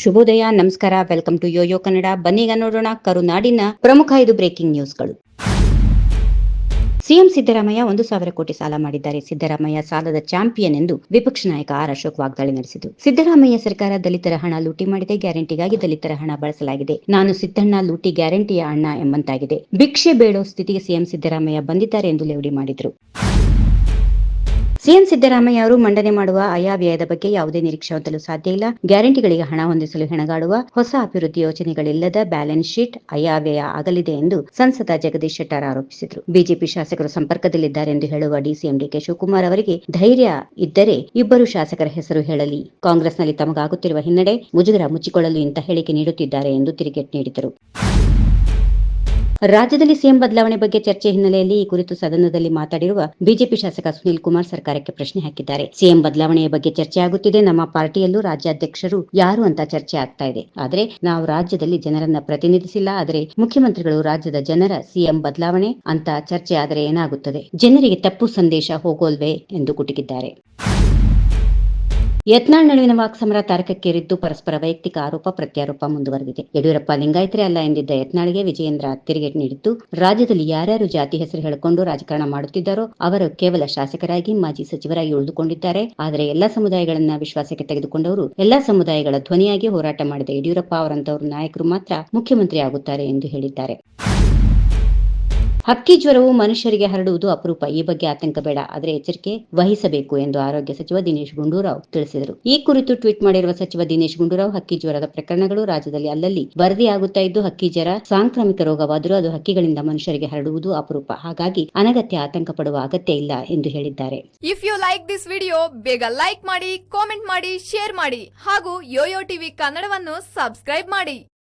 ಶುಭೋದಯ, ನಮಸ್ಕಾರ, welcome to Yoyo Kannada. ಬನ್ನಿಗ ನೋಡೋಣ ಕರುನಾಡಿನ ಪ್ರಮುಖ ಐದು ಬ್ರೇಕಿಂಗ್ ನ್ಯೂಸ್ಗಳು. ಸಿಎಂ ಸಿದ್ದರಾಮಯ್ಯ ಒಂದು ಸಾವಿರ ಕೋಟಿ ಸಾಲ ಮಾಡಿದ್ದಾರೆ. ಸಿದ್ದರಾಮಯ್ಯ ಸಾಲದ ಚಾಂಪಿಯನ್ ಎಂದು ವಿಪಕ್ಷ ನಾಯಕ ಆರ್ ಅಶೋಕ್ ವಾಗ್ದಾಳಿ ನಡೆಸಿತು ಸಿದ್ದರಾಮಯ್ಯ ಸರ್ಕಾರ ದಲಿತರ ಹಣ ಲೂಟಿ ಮಾಡಿದೆ. ಗ್ಯಾರಂಟಿಗಾಗಿ ದಲಿತರ ಹಣ ಬಳಸಲಾಗಿದೆ. ನಾನು ಸಿದ್ದಣ್ಣ, ಲೂಟಿ ಗ್ಯಾರಂಟಿಯ ಅಣ್ಣ ಎಂಬಂತಾಗಿದೆ. ಭಿಕ್ಷೆ ಬೇಡೋ ಸ್ಥಿತಿಗೆ ಸಿಎಂ ಸಿದ್ದರಾಮಯ್ಯ ಬಂದಿದ್ದಾರೆ ಎಂದು ಲೇವಡಿ ಮಾಡಿದರು. ಸಿಎಂ ಸಿದ್ದರಾಮಯ್ಯ ಅವರು ಮಂಡನೆ ಮಾಡುವ ಆಯಾವ್ಯಯದ ಬಗ್ಗೆ ಯಾವುದೇ ನಿರೀಕ್ಷೆ ಹೊಂದಲು ಸಾಧ್ಯ ಇಲ್ಲ. ಗ್ಯಾರಂಟಿಗಳಿಗೆ ಹಣ ಹೊಂದಿಸಲು ಹೆಣಗಾಡುವ ಹೊಸ ಅಭಿವೃದ್ಧಿ ಯೋಜನೆಗಳಿಲ್ಲದ ಬ್ಯಾಲೆನ್ಸ್ ಶೀಟ್ ಅಯಾವ್ಯಯ ಆಗಲಿದೆ ಎಂದು ಸಂಸದ ಜಗದೀಶ್ ಶೆಟ್ಟರ್ ಆರೋಪಿಸಿದರು. ಬಿಜೆಪಿ ಶಾಸಕರು ಸಂಪರ್ಕದಲ್ಲಿದ್ದಾರೆ ಎಂದು ಹೇಳುವ ಡಿಸಿಎಂ ಡಿಕೆ ಶಿವಕುಮಾರ್ ಅವರಿಗೆ ಧೈರ್ಯ ಇದ್ದರೆ ಇಬ್ಬರು ಶಾಸಕರ ಹೆಸರು ಹೇಳಲಿ. ಕಾಂಗ್ರೆಸ್ನಲ್ಲಿ ತಮಗಾಗುತ್ತಿರುವ ಹಿನ್ನಡೆ ಮುಜುಗರ ಮುಚ್ಚಿಕೊಳ್ಳಲು ಇಂಥ ಹೇಳಿಕೆ ನೀಡುತ್ತಿದ್ದಾರೆ ಎಂದು ತಿರುಗೇಟ್ ನೀಡಿದರು. ರಾಜ್ಯದಲ್ಲಿ ಸಿಎಂ ಬದಲಾವಣೆ ಬಗ್ಗೆ ಚರ್ಚೆ ಹಿನ್ನೆಲೆಯಲ್ಲಿ ಈ ಕುರಿತು ಸದನದಲ್ಲಿ ಮಾತಾಡಿರುವ ಬಿಜೆಪಿ ಶಾಸಕ ಸುನೀಲ್ ಕುಮಾರ್ ಸರ್ಕಾರಕ್ಕೆ ಪ್ರಶ್ನೆ ಹಾಕಿದ್ದಾರೆ. ಸಿಎಂ ಬದಲಾವಣೆಯ ಬಗ್ಗೆ ಚರ್ಚೆ ಆಗುತ್ತಿದೆ. ನಮ್ಮ ಪಾರ್ಟಿಯಲ್ಲೂ ರಾಜ್ಯಾಧ್ಯಕ್ಷರು ಯಾರು ಅಂತ ಚರ್ಚೆ ಆಗ್ತಾ ಇದೆ. ಆದರೆ ನಾವು ರಾಜ್ಯದಲ್ಲಿ ಜನರನ್ನ ಪ್ರತಿನಿಧಿಸಿಲ್ಲ. ಆದರೆ ಮುಖ್ಯಮಂತ್ರಿಗಳು ರಾಜ್ಯದ ಜನರ ಸಿಎಂ ಬದಲಾವಣೆ ಅಂತ ಚರ್ಚೆ ಆದರೆ ಏನಾಗುತ್ತದೆ? ಜನರಿಗೆ ತಪ್ಪು ಸಂದೇಶ ಹೋಗೋಲ್ವೇ ಎಂದು ಕುಟುಕಿದ್ದಾರೆ. ಯತ್ನಾಳ್ ನಡುವಿನ ವಾಕ್ಸಮರ ತಾರಕಕ್ಕೇರಿದ್ದು ಪರಸ್ಪರ ವೈಯಕ್ತಿಕ ಆರೋಪ, ಪ್ರತ್ಯಾರೋಪ ಮುಂದುವರೆದಿದೆ. ಯಡಿಯೂರಪ್ಪ ಲಿಂಗಾಯತರೇ ಅಲ್ಲ ಎಂದಿದ್ದ ಯತ್ನಾಳ್ಗೆ ವಿಜಯೇಂದ್ರ ತಿರುಗೇಟು ನೀಡಿದ್ದು, ರಾಜ್ಯದಲ್ಲಿ ಯಾರ್ಯಾರು ಜಾತಿ ಹೆಸರು ಹೇಳಿಕೊಂಡು ರಾಜಕಾರಣ ಮಾಡುತ್ತಿದ್ದಾರೋ ಅವರು ಕೇವಲ ಶಾಸಕರಾಗಿ ಮಾಜಿ ಸಚಿವರಾಗಿ ಉಳಿದುಕೊಂಡಿದ್ದಾರೆ. ಆದರೆ ಎಲ್ಲಾ ಸಮುದಾಯಗಳನ್ನ ವಿಶ್ವಾಸಕ್ಕೆ ತೆಗೆದುಕೊಂಡವರು ಎಲ್ಲಾ ಸಮುದಾಯಗಳ ಧ್ವನಿಯಾಗಿ ಹೋರಾಟ ಮಾಡಿದ ಯಡಿಯೂರಪ್ಪ ಅವರಂತವರು ನಾಯಕರು ಮಾತ್ರ ಮುಖ್ಯಮಂತ್ರಿ ಆಗುತ್ತಾರೆ ಎಂದು ಹೇಳಿದ್ದಾರೆ. ಹಕ್ಕಿ ಜ್ವರವು ಮನುಷ್ಯರಿಗೆ ಹರಡುವುದು ಅಪರೂಪ. ಈ ಬಗ್ಗೆ ಆತಂಕ ಬೇಡ. ಆದರೆ ಎಚ್ಚರಿಕೆ ವಹಿಸಬೇಕು ಎಂದು ಆರೋಗ್ಯ ಸಚಿವ ದಿನೇಶ್ ಗುಂಡೂರಾವ್ ತಿಳಿಸಿದರು. ಈ ಕುರಿತು ಟ್ವೀಟ್ ಮಾಡಿರುವ ಸಚಿವ ದಿನೇಶ್ ಗುಂಡೂರಾವ್, ಹಕ್ಕಿ ಜ್ವರದ ಪ್ರಕರಣಗಳು ರಾಜ್ಯದಲ್ಲಿ ಅಲ್ಲಲ್ಲಿ ವರದಿಯಾಗುತ್ತಾ ಇದ್ದು, ಹಕ್ಕಿ ಜ್ವರ ಸಾಂಕ್ರಾಮಿಕ ರೋಗವಾದರೂ ಅದು ಹಕ್ಕಿಗಳಿಂದ ಮನುಷ್ಯರಿಗೆ ಹರಡುವುದು ಅಪರೂಪ. ಹಾಗಾಗಿ ಅನಗತ್ಯ ಆತಂಕ ಪಡುವ ಅಗತ್ಯ ಇಲ್ಲ ಎಂದು ಹೇಳಿದ್ದಾರೆ. If you like this video ಬೇಗ ಲೈಕ್ ಮಾಡಿ ಕಾಮೆಂಟ್ ಮಾಡಿ ಶೇರ್ ಮಾಡಿ ಹಾಗೂ ಯೋಯೋ ಟಿವಿ ಕನ್ನಡವನ್ನು ಸಬ್ಸ್ಕ್ರೈಬ್ ಮಾಡಿ.